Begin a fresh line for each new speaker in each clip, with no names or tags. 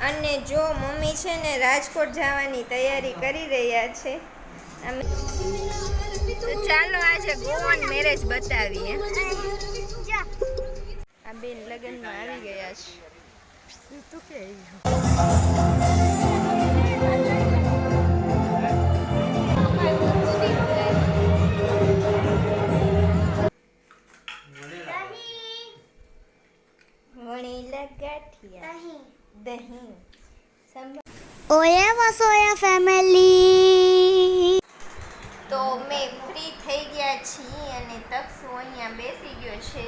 અને જો મમ્મી છે ને રાજકોટ જવાની તૈયારી કરી રહ્યા છે તો ચાલો આજે ગોવન મેરેજ બતાવીએ. આ બેન લગ્નમાં આવી ગયા છે. તું કે
ઓયા વસોયા ફેમિલી
તો મેં ફ્રી થઈ ગયા છીએ અને તક્ષુ અહીંયા બેસી ગયો છે.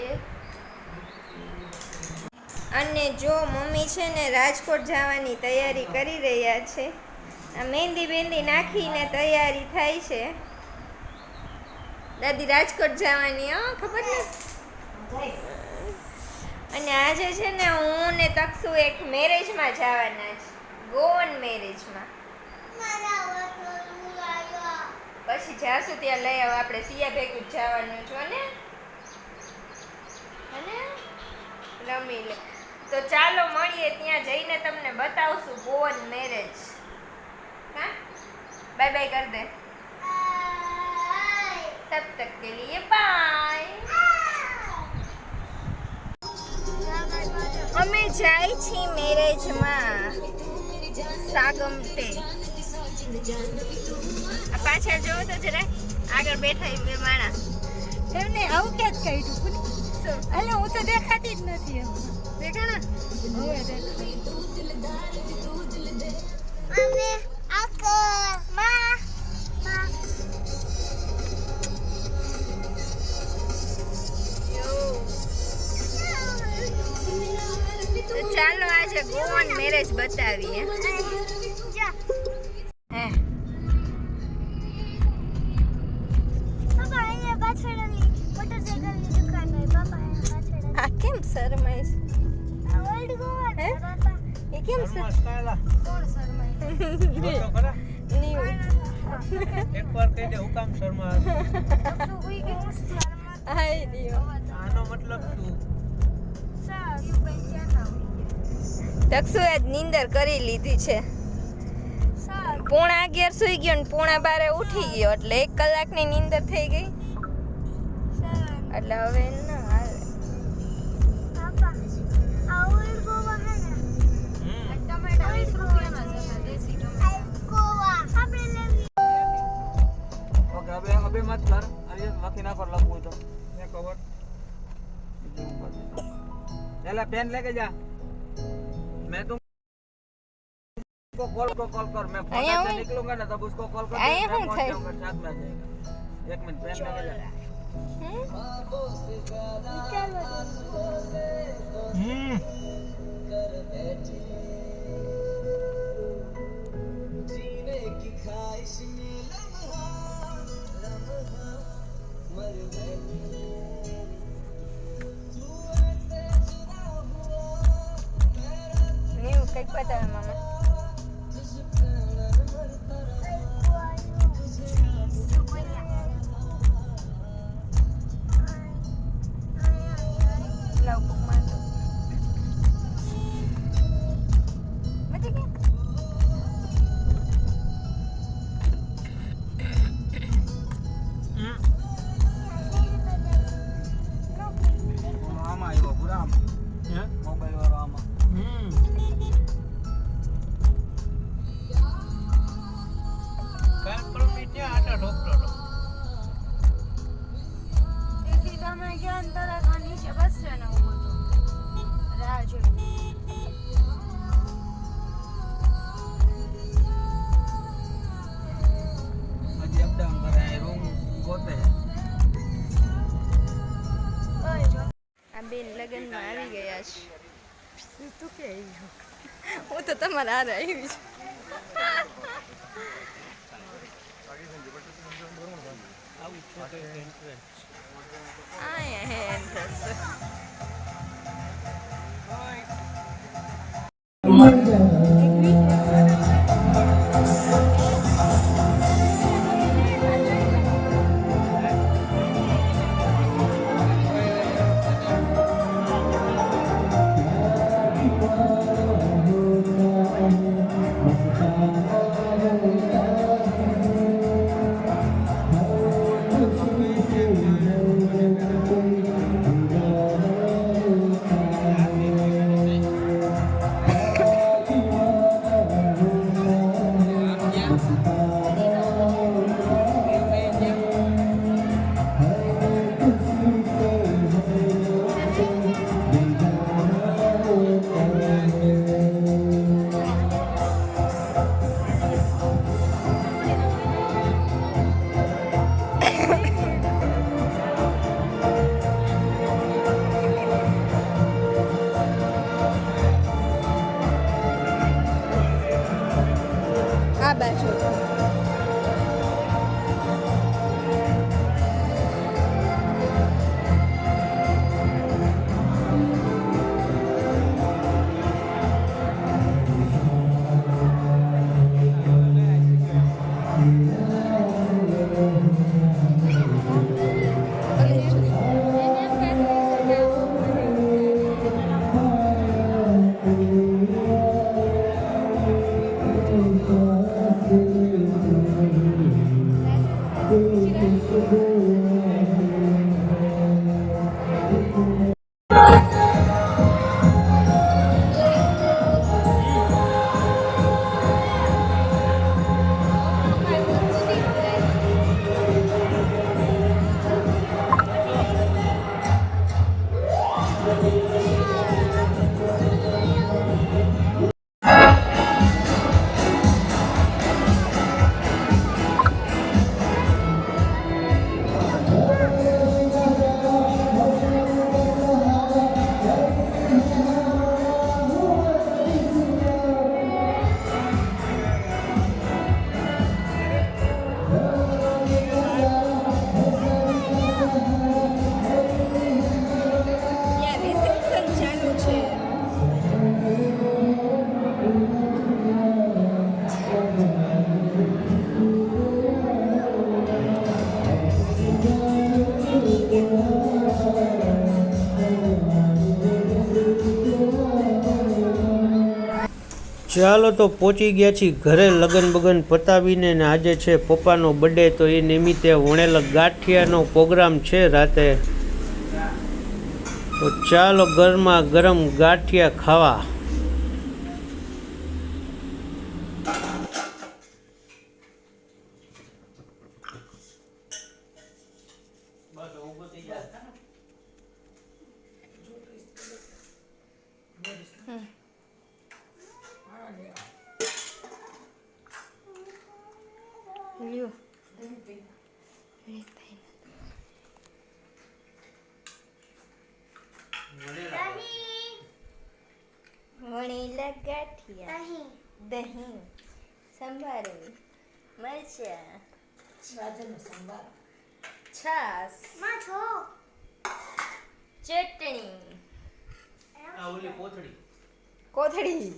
અને જો મમ્મી છે ને રાજકોટ જવાની તૈયારી કરી રહ્યા છે. આ મહેંદી બેંદી નાખીને તૈયારી થાય છે. દાદી રાજકોટ જવાની હો ખબર ને અને આજે છે ને હું ને તક્ષુ એક મેરેજમાં જવાના છે ગોવન મેરેજમાં પછી જાશું ત્યાં લઈ આવો આપણે સિયા ભેગું જવાનું છો ને અને રમી લે. તો ચાલો મળીએ ત્યાં જઈને તમને બતાવશું ગોવન મેરેજ હા? બાય બાય કર દે. તબ તક કે લીએ બાય અમે જાય છીએ મેરેજમાં સાગમટે પાછળ જોવો તો જરા આગળ બેઠા બે માણસ.
એમને આવું ક્યાં જ કહી
શું?
એટલે હું તો દેખાતી જ નથી એમ.
દેખાણા?
હવે
પાપા અહીંયા પાછળ
આ કેમ શરમાય છે? એ કેમ
શરમાય.
એકવાર કહી દે હું કામ શર્મા આનો મતલબ શું
તક્ષુએ જ નીંદર કરી લીધી છે.
સા
પોણા અગિયાર સુઈ ગયો ને પોણા બારે ઉઠી ગયો એટલે એક કલાકની નીંદર થઈ ગઈ. એટલે હવે ના હાલે
ને?
હવે હવે મત કર. અરે લખી નાખો લખવું હોય તો. મેં કવર એલા પેન લેકે જા. मैं तुम को कॉल को कॉल कर। मैं फ़ोन से निकलूँगा ना तब उसको कॉल कर
आया
मैं
हूँ,
जाऊँगा साथ में आ जाएगा। एक मिनट पेन लेके जा
Cuéntame, mamá. તો
તમારા હારે આવી છું આયા ત્યાં ચાલો
તો પહોંચી ગયા છીએ ઘરે લગન બગન પતાવીને ને આજે છે પપ્પાનો બર્થડે તો એ નિમિત્તે વણેલ ગાંઠિયાનો પ્રોગ્રામ છે રાતે. તો ચાલો ગરમા ગરમ ગાંઠિયા ખાવા.
વણેલા ગાંઠિયા. દહીં. સંભારો. મરચા.
છાસમાં છો
ચટણી.
આ ઓલી કોથળી.
કોથળી.